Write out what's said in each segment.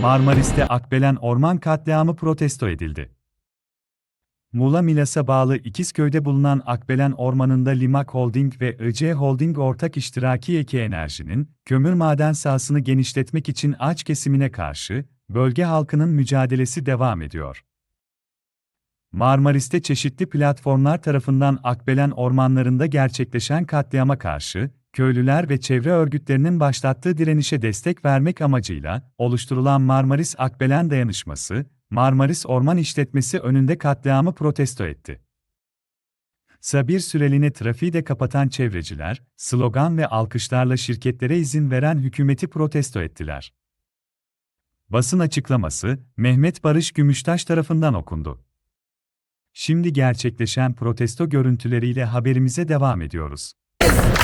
Marmaris'te Akbelen orman katliamı protesto edildi. Muğla Milas'a bağlı İkizköy'de bulunan Akbelen Ormanı'nda Limak Holding ve IC Holding ortak iştiraki Eki Enerji'nin, kömür maden sahasını genişletmek için ağaç kesimine karşı, bölge halkının mücadelesi devam ediyor. Marmaris'te çeşitli platformlar tarafından Akbelen ormanlarında gerçekleşen katliama karşı, köylüler ve çevre örgütlerinin başlattığı direnişe destek vermek amacıyla oluşturulan Marmaris Akbelen Dayanışması, Marmaris Orman İşletmesi önünde katliamı protesto etti. Sabir süreliğine trafiği de kapatan çevreciler, slogan ve alkışlarla şirketlere izin veren hükümeti protesto ettiler. Basın açıklaması, Mehmet Barış Gümüştaş tarafından okundu. Şimdi gerçekleşen protesto görüntüleriyle haberimize devam ediyoruz. Katil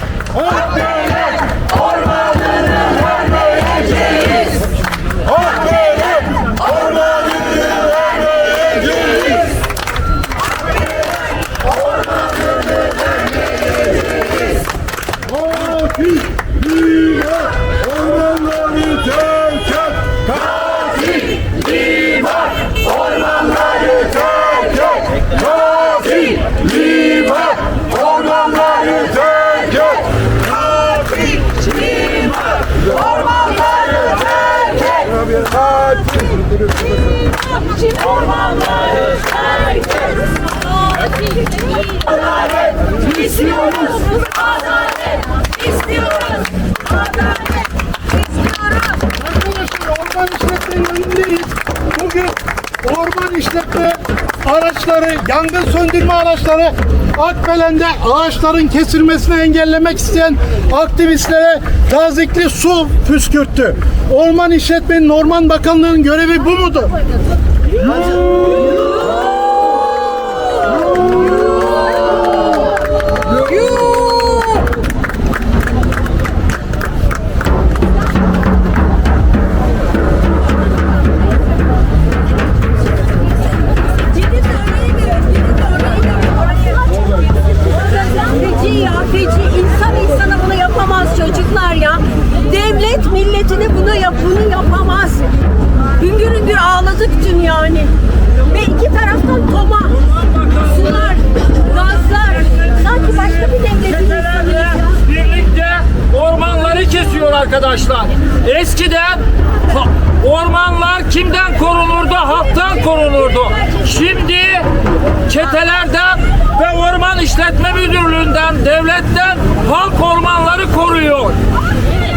istiyoruz. Adalet istiyoruz. Adalet istiyoruz. Arkadaşlar orman önündeyiz. Bugün orman işletme araçları, yangın söndürme araçları Akbelen'de ağaçların kesilmesini engellemek isteyen aktivistlere tazikli su püskürttü. Orman işletmenin, Orman Bakanlığı'nın görevi bu mudur? Ağladık dün yani. Ve iki taraftan toma, sular, gazlar. Sanki başka bir devletin birlikte ormanları kesiyor arkadaşlar. Eskiden ormanlar kimden korunurdu? Halktan korunurdu. Şimdi çetelerden ve Orman İşletme Müdürlüğü'nden, devletten halk ormanları koruyor.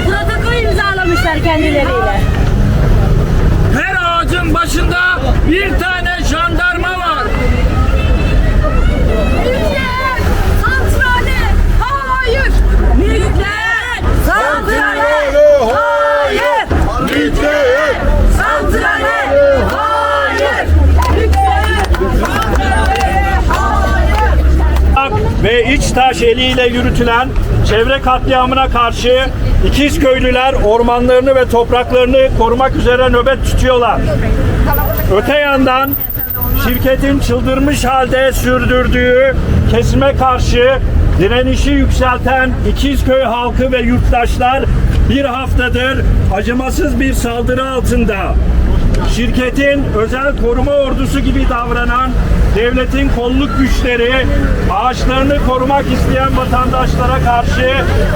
Protokol imzalamışlar kendileriyle. Ağacın başında bir tane jandarma var. Nükleer santrale hayır. Nükleer santrale hayır. Nükleer Santrale hayır. Nükleer santrale hayır. ve İçtaş eliyle yürütülen çevre katliamına karşı İkizköylüler ormanlarını ve topraklarını korumak üzere nöbet tutuyorlar. Öte yandan şirketin çıldırmış halde sürdürdüğü kesime karşı direnişi yükselten İkizköy halkı ve yurttaşlar bir haftadır acımasız bir saldırı altında. Şirketin özel koruma ordusu gibi davranan devletin kolluk güçleri ağaçlarını korumak isteyen vatandaşlara karşı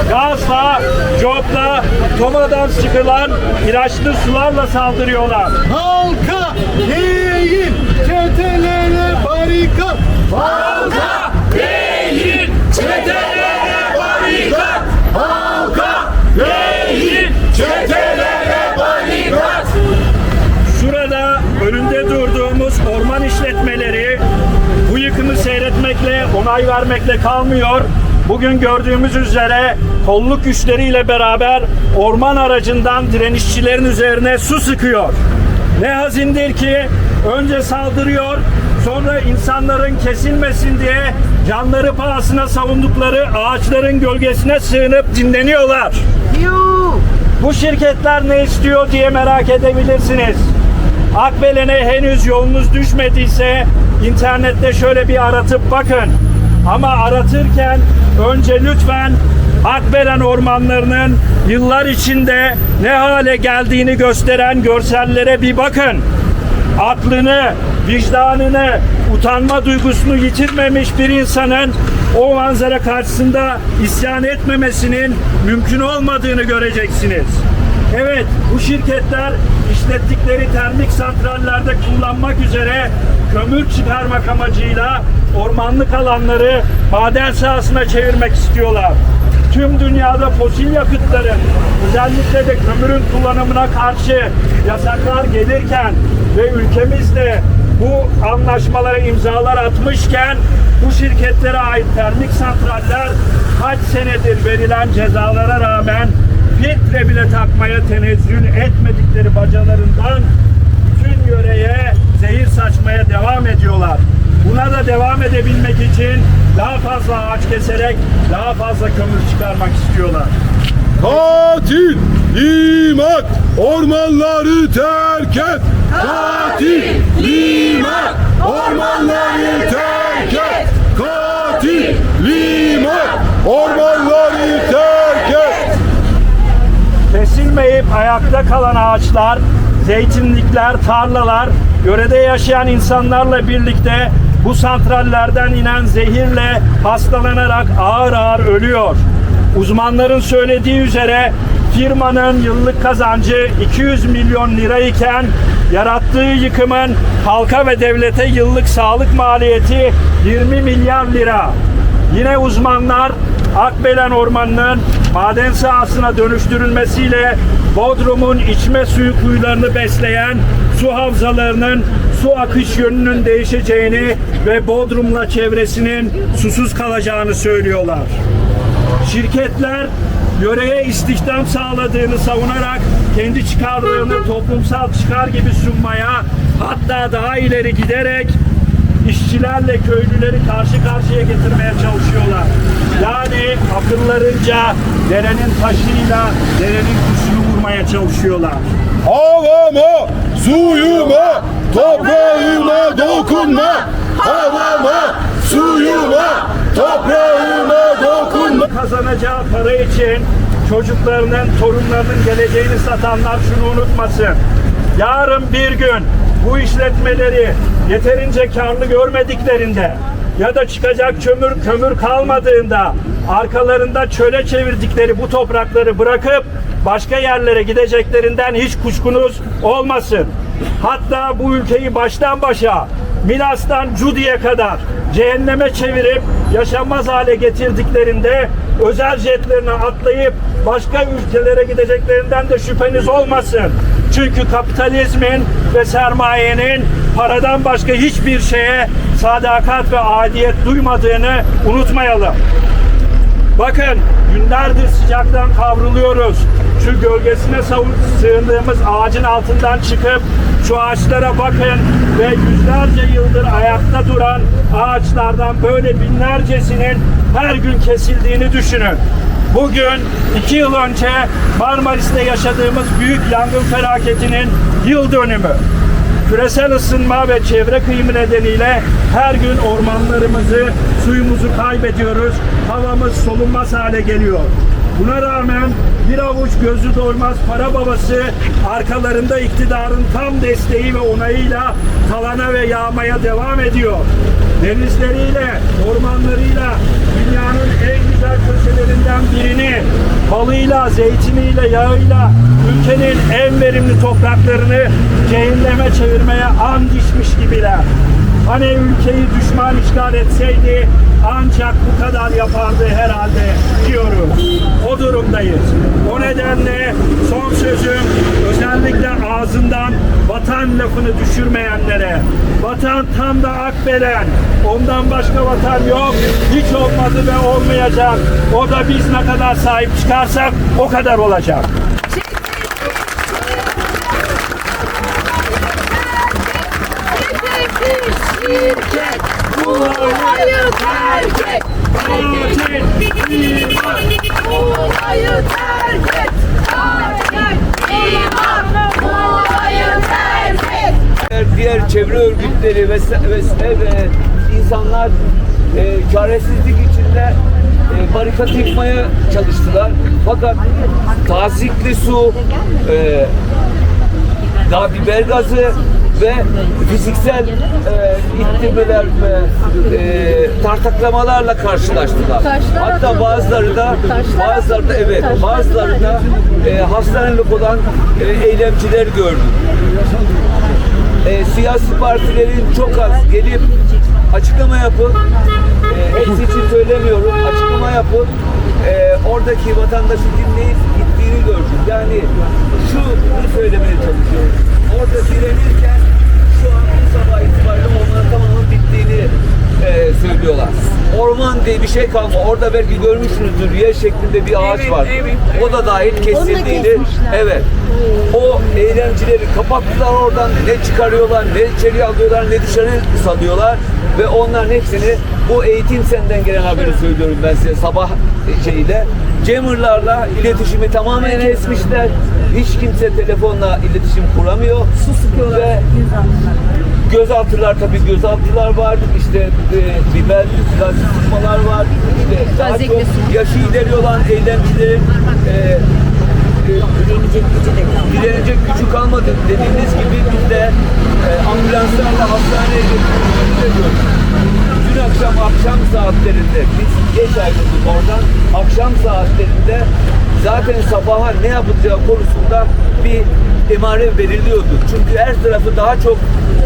gazla, copla, tomadan sıkılan ilaçlı sularla saldırıyorlar. Halka değil, çetelere barikat. Halka değil, çetelere onay vermekle kalmıyor. Bugün gördüğümüz üzere kolluk güçleriyle beraber orman aracından direnişçilerin üzerine su sıkıyor. Ne hazindir ki önce saldırıyor, sonra insanların kesilmesin diye canları pahasına savundukları ağaçların gölgesine sığınıp dinleniyorlar. Bu şirketler ne istiyor diye merak edebilirsiniz. Akbelen'e henüz yolunuz düşmediyse internette şöyle bir aratıp bakın. Ama aratırken önce lütfen Akbelen ormanlarının yıllar içinde ne hale geldiğini gösteren görsellere bir bakın. Aklını, vicdanını, utanma duygusunu yitirmemiş bir insanın o manzara karşısında isyan etmemesinin mümkün olmadığını göreceksiniz. Evet, bu şirketler işlettikleri termik santrallerde kullanmak üzere kömür çıkarmak amacıyla ormanlık alanları maden sahasına çevirmek istiyorlar. Tüm dünyada fosil yakıtların özellikle de kömürün kullanımına karşı yasaklar gelirken ve ülkemizde bu anlaşmalara imzalar atmışken bu şirketlere ait termik santraller kaç senedir verilen cezalara rağmen filtre bile takmaya tenezzül etmedikleri bacalarından bütün yöreye zehir saçmaya devam ediyorlar. Buna da devam edebilmek için daha fazla ağaç keserek daha fazla kömür çıkarmak istiyorlar. Katil liman ormanları terk et. Katil liman ormanları terk et. Katil liman ormanları terk et. Kesilmeyip ayakta kalan ağaçlar, zeytinlikler, tarlalar, yörede yaşayan insanlarla birlikte bu santrallerden inen zehirle hastalanarak ağır ağır ölüyor. Uzmanların söylediği üzere firmanın yıllık kazancı 200 milyon lira iken yarattığı yıkımın halka ve devlete yıllık sağlık maliyeti 20 milyar lira. Yine uzmanlar Akbelen Ormanı'nın maden sahasına dönüştürülmesiyle Bodrum'un içme suyu kuyularını besleyen su havzalarının su akış yönünün değişeceğini ve Bodrum'la çevresinin susuz kalacağını söylüyorlar. Şirketler yöreye istihdam sağladığını savunarak kendi çıkarlarını toplumsal çıkar gibi sunmaya hatta daha ileri giderek işçilerle köylüleri karşı karşıya getirmeye çalışıyorlar. Akıllarınca derenin taşıyla derenin kuşunu vurmaya çalışıyorlar. Havama, suyuma, toprağıma dokunma. Havama, suyuma, toprağıma dokunma. Kazanacağı para için çocuklarının, torunlarının geleceğini satanlar şunu unutmasın. Yarın bir gün bu işletmeleri yeterince karlı görmediklerinde ya da çıkacak kömür kömür kalmadığında arkalarında çöle çevirdikleri bu toprakları bırakıp başka yerlere gideceklerinden hiç kuşkunuz olmasın. Hatta bu ülkeyi baştan başa Milas'tan Cudi'ye kadar cehenneme çevirip yaşanmaz hale getirdiklerinde özel jetlerine atlayıp başka ülkelere gideceklerinden de şüpheniz olmasın. Çünkü kapitalizmin ve sermayenin paradan başka hiçbir şeye sadakat ve adiyet duymadığını unutmayalım. Bakın günlerdir sıcaktan kavruluyoruz. Şu gölgesine sığındığımız ağacın altından çıkıp şu ağaçlara bakın ve yüzlerce yıldır ayakta duran ağaçlardan böyle binlercesinin her gün kesildiğini düşünün. Bugün iki yıl önce Marmaris'te yaşadığımız büyük yangın felaketinin yıl dönümü. Küresel ısınma ve çevre kıyımı nedeniyle her gün ormanlarımızı, suyumuzu kaybediyoruz. Havamız solunmaz hale geliyor. Buna rağmen bir avuç gözü doymaz para babası arkalarında iktidarın tam desteği ve onayıyla talana ve yağmaya devam ediyor. Denizleriyle, ormanlarıyla dünyanın en güzel köşelerinden birini balıyla, zeytiniyle, yağıyla ülkenin en verimli topraklarını cehenneme çevirmeye an içmiş gibiler. Hani ülkeyi düşman işgal etseydi ancak bu kadar yapardı herhalde ağzından vatan lafını düşürmeyenlere. Vatan tam da Akbelen. Ondan başka vatan yok. Hiç olmadı ve olmayacak. O da biz ne kadar sahip çıkarsak o kadar olacak. Şirket Muğla'yı terk et Katil, iman, Muğla'yı terk et Katil İman diğer çevre örgütleri ve, ve, ve insanlar e, çaresizlik içinde e, barikat yıkmaya çalıştılar. Fakat tazikli su, e, daha biber gazı ve fiziksel e, ittirmeler ve e, tartaklamalarla karşılaştılar. Taşlar Hatta atıldı. bazıları da Taşlar bazıları da atıldı. evet Taşlar bazıları da e, hastanelik olan e, eylemciler gördüm. E, siyasi partilerin çok az gelip açıklama yapıp e, hepsi için söylemiyorum açıklama yapıp e, oradaki vatandaşı dinleyip gittiğini gördüm. Yani şunu söylemeye çalışıyorum. Orada direnirken sabah itibariyle onların tamamının bittiğini e, söylüyorlar. Orman diye bir şey kalma. Orada belki görmüşsünüzdür yer şeklinde bir ağaç var. O da dahil kesildiğini. kesmişler. Evet. O eylemcileri kapattılar oradan. Ne çıkarıyorlar, ne içeri alıyorlar, ne dışarı salıyorlar. Ve onların hepsini bu eğitim senden gelen haberi söylüyorum ben size sabah şeyiyle. Cemurlarla iletişimi tamamen kesmişler. Hiç kimse telefonla iletişim kuramıyor. Su sıkıyorlar. Ve gözaltılar tabii gözaltılar var. İşte e, biber gaz sıkmalar var. İşte daha çok yaşı ileri olan eylemcilerin e, e, direnecek gücü kalmadı. Dediğiniz gibi biz de e, ambulanslarla hastaneye götürdüğümüzde gördük. Dün akşam akşam saatlerinde biz geç ayrıldık oradan. Akşam saatlerinde zaten sabaha ne yapılacağı konusunda bir emare veriliyordu. Çünkü her tarafı daha çok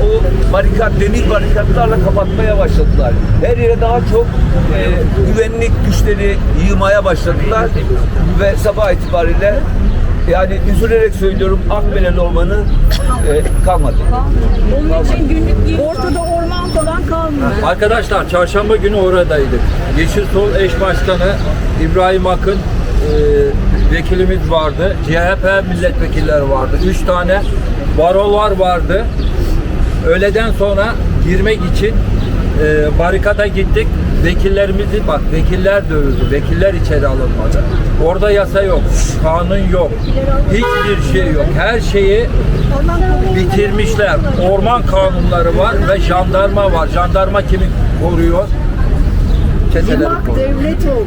o barikat, demir barikatlarla kapatmaya başladılar. Her yere daha çok e, güvenlik güçleri yığmaya başladılar ve sabah itibariyle yani üzülerek söylüyorum Akbelen Ormanı e, kalmadı. Onun için günlük ortada orman falan kalmıyor. Arkadaşlar çarşamba günü oradaydık. Yeşil Sol eş başkanı İbrahim Akın e, vekilimiz vardı. CHP milletvekilleri vardı. Üç tane barolar vardı. Öğleden sonra girmek için e, barikata gittik. Vekillerimizi bak vekiller dövüldü. Vekiller içeri alınmadı. Orada yasa yok. Kanun yok. Hiçbir şey yok. Her şeyi bitirmişler. Orman kanunları var ve jandarma var. Jandarma kimi koruyor? Çeteleri koruyor. devlet oldu.